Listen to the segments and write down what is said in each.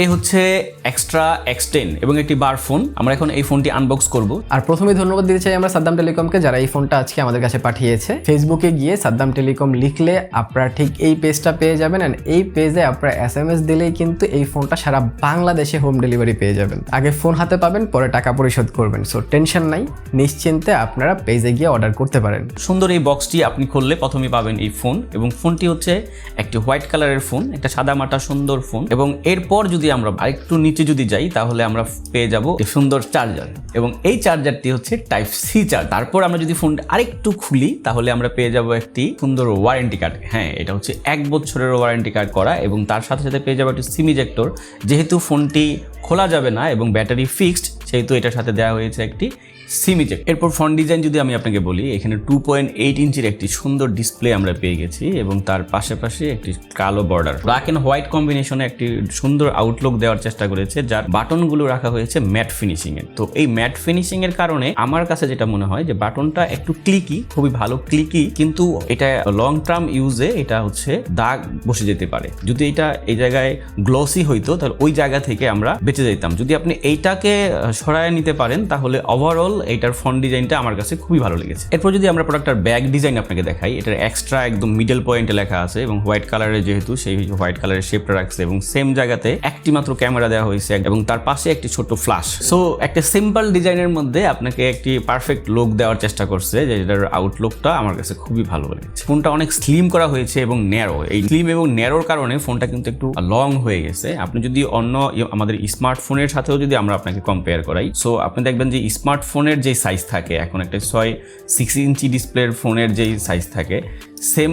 এই হচ্ছে extra x ten এবং একটি বার ফোন আমরা এখন এই ফোনটি আনবক্স করব। আর প্রথমে ধন্যবাদ দিতে চাই আমরা সাদ্দাম টেলিকমকে যারা এই ফোনটা আজকে আমাদের কাছে পাঠিয়েছে। ফেসবুকে গিয়ে সাদ্দাম টেলিকম লিখলে আপনারা ঠিক এই পেজটা পেয়ে যাবেন অ্যান্ড এই পেজে আপনারা এস এম এস দিলেই কিন্তু এই ফোনটা সারা বাংলাদেশে হোম ডেলিভারি পেয়ে যাবেন। আগে ফোন হাতে পাবেন পরে টাকা পরিশোধ করবেন। সো টেনশন নাই নিশ্চিন্তে আপনারা পেজে গিয়ে অর্ডার করতে পারেন। সুন্দর এই বক্সটি আপনি খুললে প্রথমে পাবেন এই ফোন এবং ফোনটি হচ্ছে একটি হোয়াইট কালারের ফোন একটা সাদা মাটা সুন্দর ফোন এবং এরপর যদি আমরা আরেকটু নিচে যদি যাই, তাহলে আমরা পেয়ে যাব সুন্দর চার্জার এবং এই চার্জারটি হচ্ছে টাইপ সি চার্জ তারপর আমরা যদি ফোন আরেকটু খুলি, তাহলে আমরা পেয়ে যাব একটি সুন্দর ওয়ারেন্টি কার্ড হ্যাঁ এটা হচ্ছে এক বছরের ওয়ারেন্টি কার্ড করা এবং তার সাথে সাথে পেয়ে যাব একটি সিম ইজেক্টর যেহেতু ফোনটি খোলা যাবে না এবং ব্যাটারি ফিক্সড সেহেতু এটার সাথে দেওয়া হয়েছে একটি সিমিজেক এরপর ফ্রন্ট ডিজাইন যদি আমি আপনাকে বলি, এখানে টু পয়েন্ট এইট ইঞ্চির একটি সুন্দর ডিসপ্লে আমরা পেয়ে গেছি এবং তার পাশাপাশি একটি কালো বর্ডার ব্ল্যাক অ্যান্ড হোয়াইট কম্বিনেশনে একটি সুন্দর আউটলুক দেওয়ার চেষ্টা করেছে, যার বাটনগুলো রাখা হয়েছে ম্যাট ফিনিশিং এর তো এই ম্যাট ফিনিশিং এর কারণে আমার কাছে যেটা মনে হয় যে বাটনটা একটু ক্লিকি খুবই ভালো ক্লিকি কিন্তু এটা লং টার্ম ইউজে এটা হচ্ছে দাগ বসে যেতে পারে। যদি এটা এই জায়গায় গ্লসি হইতো, তাহলে ওই জায়গা থেকে আমরা বেঁচে যেতাম। যদি আপনি এইটাকে সরায় নিতে পারেন, তাহলে ওভারঅল এইটার ফ্রন্ট ডিজাইনটা আমার কাছে খুবই ভালো লেগেছে। এরপর যদি আমরা প্রোডাক্টটার ব্যাগ ডিজাইন আপনাকে দেখাই, এটার এক্সট্রা একদম মিডল পয়েন্টে লেখা আছে এবং হোয়াইট কালারের যেহেতু সেই হোয়াইট কালারের শেপটা রাখছে এবং সেম জায়গাতে একটি মাত্র ক্যামেরা দেওয়া হয়েছে এবং তার পাশে একটি ছোট ফ্ল্যাশ সো একটা সিম্পল ডিজাইনের মধ্যে আপনাকে একটি পারফেক্ট লুক দেওয়ার চেষ্টা করছে, যে এটার আউটলুকটা আমার কাছে খুবই ভালো লেগেছে। ফোনটা অনেক স্লিম করা হয়েছে এবং ন্যারো এই স্লিম এবং ন্যারোর কারণে ফোনটা কিন্তু একটু লং হয়ে গেছে। আপনি যদি অন্য আমাদের স্মার্টফোনের সাথেও যদি আমরা আপনাকে কম্পেয়ার করাই সো আপনি দেখবেন যে স্মার্টফোনের যে সাইজ থাকে এখন একটা ছয় সিক্স ইঞ্চি ডিসপ্লের ফোনের যেই সাইজ থাকে সেম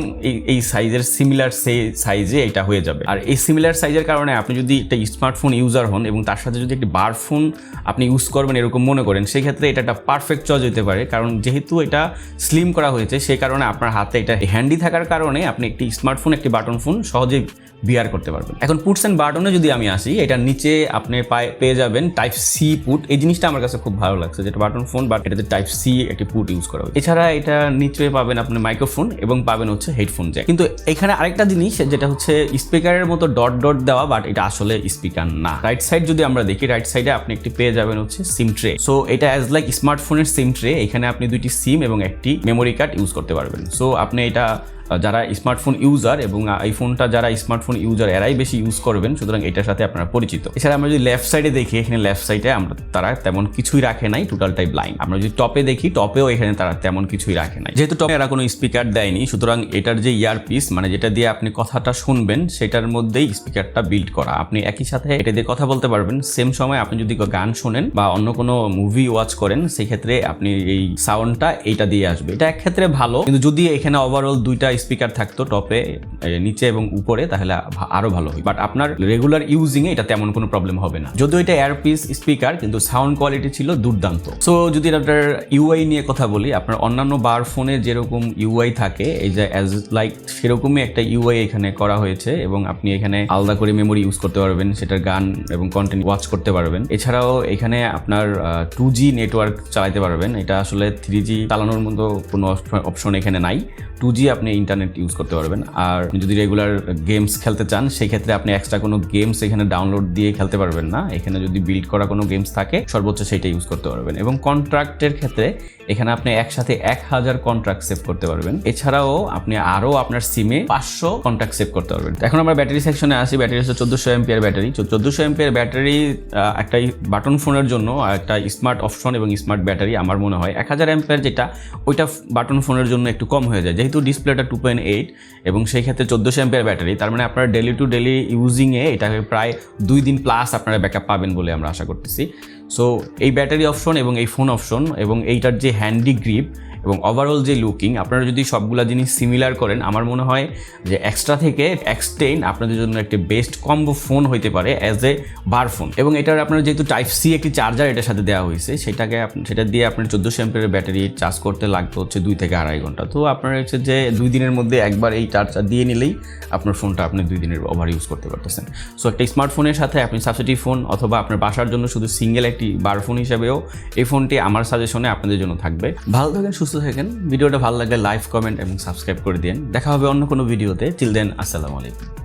এই সাইজের সিমিলার সে সাইজে এটা হয়ে যাবে। আর এই সিমিলার সাইজের কারণে আপনি যদি একটা স্মার্টফোন ইউজার হন এবং তার সাথে যদি একটি বার ফোন আপনি ইউজ করবেন এরকম মনে করেন, সেক্ষেত্রে এটা একটা পারফেক্ট চয়েস হতে পারে। কারণ যেহেতু এটা স্লিম করা হয়েছে সেই কারণে আপনার হাতে এটা হ্যান্ডি থাকার কারণে আপনি একটি স্মার্টফোন একটি বাটন ফোন সহজেই বিয়ার করতে পারবেন। এখন পুটস অ্যান্ড বাটনে যদি আমি আসি এটার নিচে আপনি পায়ে পেয়ে যাবেন টাইপ সি পুট এই জিনিসটা আমার কাছে খুব ভালো লাগছে যেটা বাটন ফোন বাট এটাতে টাইপ সি একটি পুট ইউজ করা হয়েছে। এছাড়া এটা নিচে পাবেন আপনি মাইক্রোফোন এবং পাবেন হচ্ছে হেডফোন জ্যাক কিন্তু এখানে আরেকটা জিনিস, যেটা হচ্ছে স্পিকারের মতো ডট ডট দেওয়া বাট এটা আসলে স্পিকার না। রাইট সাইড যদি আমরা দেখি রাইট সাইডে আপনি একটি পেয়ে যাবেন হচ্ছে সিম ট্রে সো এটা অ্যাজ লাইক স্মার্টফোনের সিম ট্রে এখানে আপনি দুইটি সিম এবং একটি মেমোরি কার্ড ইউজ করতে পারবেন। সো আপনি এটা যারা স্মার্টফোন ইউজার এবং আইফোনটা যারা স্মার্টফোন ইউজার এরাই বেশি ইউজ করবেন, সুতরাং এটার সাথে আপনারা পরিচিত। এছাড়া আমরা যদি লেফট সাইডে দেখি, এখানে লেফট সাইডে আমরা তারা তেমন কিছুই রাখে নাই টোটালটাই ব্লাইন্ড আমরা যদি টপে দেখি টপেও এখানে তারা তেমন কিছুই রাখে নাই। যেহেতু টপে এরা কোনো স্পিকার দেয়নি, সুতরাং এটার যে ইয়ারপিস মানে যেটা দিয়ে আপনি কথাটা শুনবেন, সেটার মধ্যেই স্পিকারটা বিল্ড করা। আপনি একই সাথে এটা দিয়ে কথা বলতে পারবেন। সেম সময় আপনি যদি গান শোনেন বা অন্য কোনো মুভি ওয়াচ করেন, সেক্ষেত্রে আপনি এই সাউন্ডটা এইটা দিয়ে আসবে। এটা এক ক্ষেত্রে ভালো, কিন্তু যদি এখানে ওভারঅল দুইটা স্পিকার থাকতো টপে নিচে এবং উপরে, তাহলে ভা- আরও ভালো হয়। বাট আপনার রেগুলার ইউজিং এ এটা তেমন কোনো প্রবলেম হবে না। যদিও এটা এয়ারপিস স্পিকার কিন্তু সাউন্ড কোয়ালিটি ছিল দুর্দান্ত। সো যদি আপনার ইউআই নিয়ে কথা বলি, আপনার অন্যান্য বার ফোনে যেরকম ইউআই থাকে, এই যে অ্যাজ লাইক সেরকমই একটা ইউআই এখানে করা হয়েছে এবং আপনি এখানে আলাদা করে মেমোরি ইউজ করতে পারবেন, সেটার গান এবং কন্টেন্ট ওয়াচ করতে পারবেন। এছাড়াও এখানে আপনার টু জি নেটওয়ার্ক চালাতে পারবেন। এটা আসলে থ্রি জি চালানোর মতো কোনো অপশন এখানে নাই। টু জি আপনি ইন্টারনেট ইউজ করতে পারবেন। আর যদি রেগুলার গেমস খেলতে চান সেই ক্ষেত্রে আপনি এক্সট্রা কোনো গেমস এখানে ডাউনলোড দিয়ে খেলতে পারবেন না। এখানে যদি বিল্ড করা কোনো গেমস থাকে, সর্বোচ্চ সেটা ইউজ করতে পারবেন। এবং কন্ট্রাক্টের ক্ষেত্রে এখানে আপনি একসাথে এক হাজার কন্ট্রাক্ট সেভ করতে পারবেন। এছাড়াও আপনি আরও আপনার সিমে পাঁচশো কন্ট্রাক্ট সেভ করতে পারবেন। এখন আমরা ব্যাটারি সেকশনে আসি। ব্যাটারি হচ্ছে চোদ্দোশো এমপিয়ার ব্যাটারি চোদ্দোশো এমপিয়ার ব্যাটারি একটা বাটন ফোনের জন্য একটা স্মার্ট অপশন এবং স্মার্ট ব্যাটারি আমার মনে হয়। এক হাজার এমপিয়ার যেটা, ওইটা বাটন ফোনের জন্য একটু কম হয়ে যায়। যেহেতু ডিসপ্লেটা টু পয়েন্ট এইট এবং সেই ক্ষেত্রে চোদ্দোশো এমপিয়ার ব্যাটারি তার মানে আপনার ডেলি টু ডেলি ইউজিংয়ে এটাকে প্রায় দুই দিন প্লাস আপনারা ব্যাকআপ পাবেন বলে আমরা আশা করতেছি। সো এই ব্যাটারি অপশন এবং এই ফোন অপশন এবং এইটার যে হ্যান্ডি গ্রিপ এবং ওভারঅল যে লুকিং আপনারা যদি সবগুলা জিনিস সিমিলার করেন, আমার মনে হয় যে এক্সট্রা থেকে এক্সটেন আপনাদের জন্য একটি বেস্ট কম্বো ফোন হইতে পারে অ্যাজ এ বার ফোন এবং এটার আপনার যেহেতু টাইপ সি একটি চার্জার এটার সাথে দেওয়া হয়েছে, সেটাকে সেটা দিয়ে আপনার চোদ্দোশো এম্পের ব্যাটারি চার্জ করতে লাগতো হচ্ছে দুই থেকে আড়াই ঘণ্টা। তো আপনার হচ্ছে যে দুই দিনের মধ্যে একবার এই চার্জার দিয়ে নিলেই আপনার ফোনটা আপনি দুই দিনের ওভার ইউজ করতে পারতেছেন। সো একটা স্মার্টফোনের সাথে আপনি সাবসিডি ফোন অথবা আপনার বাসার জন্য শুধু সিঙ্গেল একটি বার ফোন হিসেবেও এই ফোনটি আমার সাজেশনে আপনাদের জন্য থাকবে। ভালো থাকেন, সুস্থ থাকেন। ভিডিওটা ভালো লাগলে লাইক, কমেন্ট এবং সাবস্ক্রাইব করে দিন দেখা হবে অন্য কোনো ভিডিওতে। দেন আসসালামু আলাইকুম।